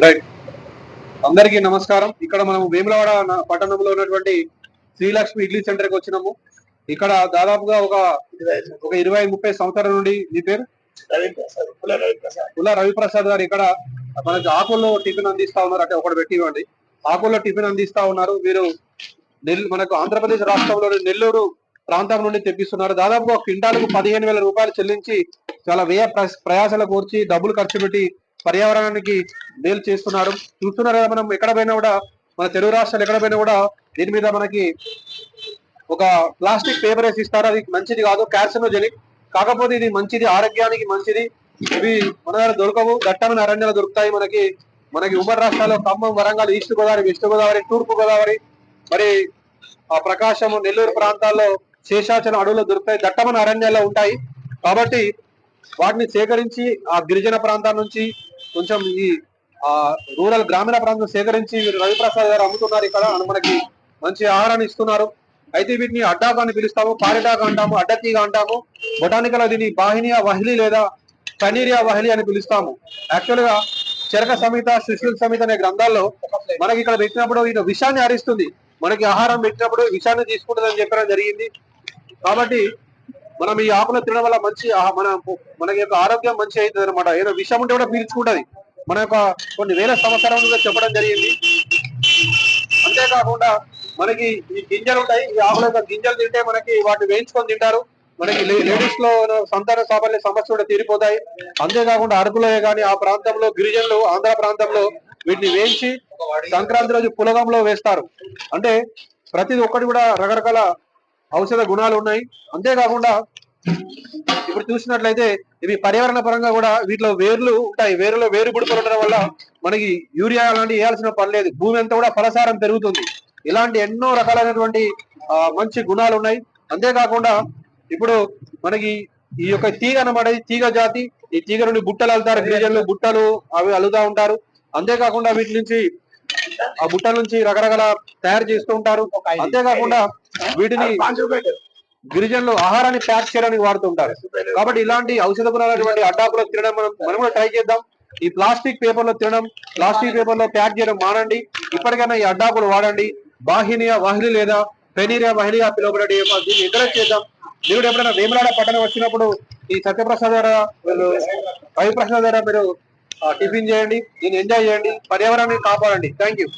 Right అందరికీ నమస్కారం. ఇక్కడ మనం వేములవాడ పట్టణంలో ఉన్నటువంటి శ్రీలక్ష్మి ఇడ్లీ సెంటర్కి వచ్చినాము. ఇక్కడ దాదాపుగా ఒక ఒక ఇరవై ముప్పై సంవత్సరాల నుండి మీ పేరు? పుల్ల రవిప్రసాద్. గారు ఇక్కడ మనకి ఆకుల్లో టిఫిన్ అందిస్తా ఉన్నారు. అంటే ఒకటి పెట్టి ఇవ్వండి. ఆకుల్లో టిఫిన్ అందిస్తా ఉన్నారు. వీరు నెల్ మనకు ఆంధ్రప్రదేశ్ రాష్ట్రంలోని నెల్లూరు ప్రాంతం నుండి తెప్పిస్తున్నారు. దాదాపుగా ఒక క్వింటాలకు పదిహేను వేల రూపాయలు చెల్లించి చాలా వ్యయ ప్ర- ప్రయాసాలు కోర్చి డబ్బులు ఖర్చు పెట్టి పర్యావరణానికి మేలు చేస్తున్నారు. చూస్తున్నారు కదా మనం ఎక్కడ పోయినా కూడా మన తెలుగు రాష్ట్రాలు ఎక్కడ పోయినా కూడా దీని మీద మనకి ఒక ప్లాస్టిక్ పేపర్ వేసి ఇస్తారు. అది మంచిది కాదు క్యాన్సర్జెనిక్ కాకపోతే ఇది మంచిది ఆరోగ్యానికి మంచిది. ఇవి మన దగ్గర దొరకవు. దట్టమైన అరణ్యాలు దొరుకుతాయి మనకి. మనకి ఉమ్మడి రాష్ట్రాల్లో ఖమ్మం వరంగల్ ఈస్ట్ గోదావరి వెస్ట్ గోదావరి తూర్పు గోదావరి. మరి ఆ ప్రకాశం నెల్లూరు ప్రాంతాల్లో శేషాచలం అడవులు దొరుకుతాయి. దట్టమైన అరణ్యాల్లో ఉంటాయి. కాబట్టి వాటిని సేకరించి ఆ గిరిజన ప్రాంతాల నుంచి కొంచెం ఈ ఆ రూరల్ గ్రామీణ ప్రాంతం సేకరించి వీరు రవిప్రసాద్ గారు అమ్ముతున్నారు ఇక్కడ మనకి మంచి ఆహారాన్ని ఇస్తున్నారు. అయితే వీటిని అడ్డాగా అని పిలుస్తాము పారిటాగా అంటాము అడ్డతీగా అంటాము బొటానికల్ దీని బాహినియా వహిలి లేదా కనీరియా వహిలి అని పిలుస్తాము. యాక్చువల్గా చెరక సమిత శిశుల సమిత అనే గ్రంథాల్లో మనకి ఇక్కడ పెట్టినప్పుడు ఇది విషాన్ని హరిస్తుంది మనకి ఆహారం పెట్టినప్పుడు విషాన్ని తీసుకుంటుందని చెప్పడం జరిగింది. కాబట్టి మనం ఈ ఆకులు తినడం వల్ల మంచి మన మనకి యొక్క ఆరోగ్యం మంచి అవుతుంది అనమాట ఏదో విషయం ఉంటే కూడా పీల్చుకుంటది. మన యొక్క కొన్ని వేల సంవత్సరాలుగా చెప్పడం జరిగింది. అంతేకాకుండా మనకి ఈ గింజలు ఉంటాయి. ఈ ఆకుల యొక్క గింజలు తింటే మనకి వాటిని వేయించుకొని తింటారు. మనకి లేడీస్లో సంతాన సాఫల్య సమస్యలు కూడా తీరిపోతాయి. అంతేకాకుండా అరకులో కానీ ఆ ప్రాంతంలో గిరిజనులు ఆంధ్ర ప్రాంతంలో వీటిని వేయించి సంక్రాంతి రోజు పులగంలో వేస్తారు. అంటే ప్రతి ఒక్కటి కూడా రకరకాల ఔషధ గుణాలు ఉన్నాయి. అంతేకాకుండా ఇప్పుడు చూసినట్లయితే ఇవి పర్యావరణ పరంగా కూడా వీటిలో వేర్లు ఉంటాయి. వేరులో వేరు గుడిపలు ఉండడం వల్ల మనకి యూరియా లాంటి వేయాల్సిన పని లేదు. భూమి అంతా కూడా ఫలసారం పెరుగుతుంది. ఇలాంటి ఎన్నో రకాలైనటువంటి ఆ, మంచి గుణాలు ఉన్నాయి. అంతేకాకుండా ఇప్పుడు మనకి ఈ యొక్క తీగ అనమాట ఈ తీగ జాతి ఈ తీగ నుండి బుట్టలు అల్లుతారు. గిరిజనులు బుట్టలు అవి అల్లుతా ఉంటారు. అంతేకాకుండా వీటి నుంచి ఆ బుట్టల నుంచి రకరకాల తయారు చేస్తూ ఉంటారు. అంతేకాకుండా వీటిని గిరిజనులు ఆహారాన్ని ప్యాక్ చేయడానికి వాడుతుంటారు కాబట్టి ఇలాంటి ఔషధ గుణాలటువంటి అడ్డాకులో తినడం మనం మనం కూడా ట్రై చేద్దాం. ఈ ప్లాస్టిక్ పేపర్లో తినడం ప్లాస్టిక్ పేపర్లో ప్యాక్ చేయడం మానండి. ఇప్పటికైనా ఈ అడ్డాకులు వాడండి. బాహినియా వాహిలి లేదా పెనీరియా వహిలిగా పిలువబడే దీన్ని ఎంకరేజ్ చేద్దాం. మీరు ఎప్పుడైనా వేములాడ పట్టణం వచ్చినప్పుడు ఈ సత్యప్రసాద్ గారు రవిప్రసాద్ గారు మీరు టిఫిన్ చేయండి దీన్ని ఎంజాయ్ చేయండి పర్యావరణాన్ని కాపాడండి. Thank you